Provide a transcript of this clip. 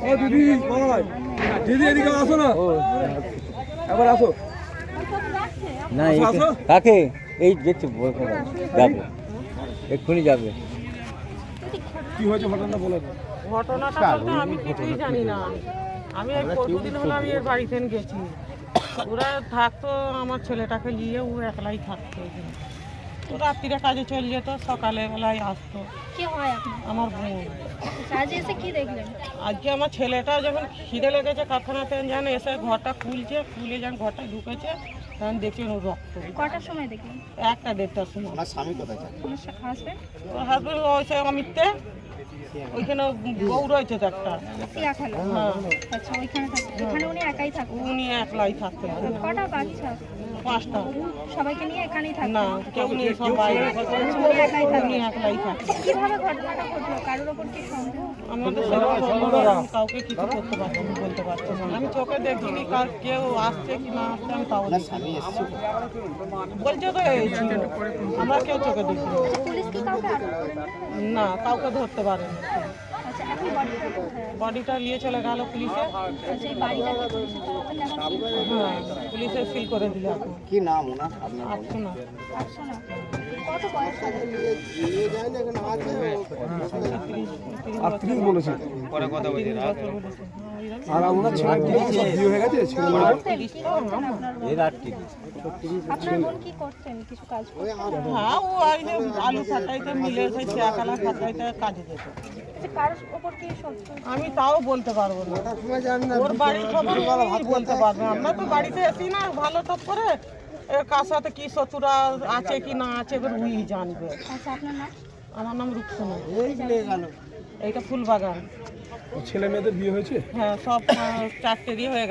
ও দিদি দিদি এদিকে আসো না এবার আসো না। কাকে এই যেতে বলবে যাবে এক্ষুনি যাবে। কি হয়েছে ঘটনাটা বলে ঘটনাটা বলতে আমি কিছুই জানি না। আমি এই পরশুদিন হলো আমি এর বাড়িতে গেছি। ওরা থাকতো আমার ছেলেটাকে নিয়ে ও একলাই থাকতো। ও রাত্রিরে কাজে চলে যেত সকালে বেলায় আসতো। কি হয় আপনার আমার বোন কাজে এসে কি দেখলেন? আজকে আমার ছেলেটা যখন খিদে লেগেছে কারখানাতে যেন এসে ঘরটা খুলছে খুলে যখন ঘরটা ঢুকেছে তখন দেখছি ওর রক্ত। কটার সময় দেখলেন একটা দেড়টার সময়। আমার হাজবেন্ড ওর হাজবেন্ড ওইসে অমিততে ওইখানে বউ রয়েছে তো একটা হ্যাঁ। আচ্ছা ওইখানে থাকে এখানে উনি একাই থাকতেন? উনি একলাই থাকতেন। কটা বাচ্চা? পাঁচটা সবাইকে নিয়ে এখানেই না কেউ নেই সব বাইরে একাই একলাই কীভাবে ঘটনাটা ঘটলো? কারোর ওপর কি সন্দেহ? আমাদের সেরকম কাউকে কিছু করতে পারছি না বলতে পারছি না। আমি চোখে দেখিনি কার কেউ আসছে কি না আসছে আমি তাও দেখিনি। বলছে তো এসেছি। আমরা কেউ চোখে দেখিনি। পুলিশ কি কাউকে আটক না কাউকে ধরতে পারেনি। বডিটা নিয়ে চলে গেল পুলিশে। আচ্ছা হ্যাঁ পুলিশে সিল করে দিল কি নাম ওনার? আপনার। আর আপনার ছেলে সব বিয়ে হয়ে গেছে ছেলে করতেন কি আপনার বোন? এর আটকে আপনার বোন কি করতেন? কিছু কাজ হ্যাঁ ও আর যে আলু ফাটাইতে মিলে সেই চেয়াকালা ফাটাইতে কাজে যেত। আমি তাও বলতে পারব না। ওর বাড়ির খবর বলতে পারব। আমরা তো বাড়িতে আসি না ভালো টপ করে। কার সাথে কি শত্রুরা আছে কি না আছে এবার উই জানবে। আচ্ছা আপনার নাম? আমার নাম রুকসোনা এইটা ফুলবাগান। ছেলে মেয়েদের বিয়ে হয়েছে? হ্যাঁ সব চারটে বিয়ে হয়ে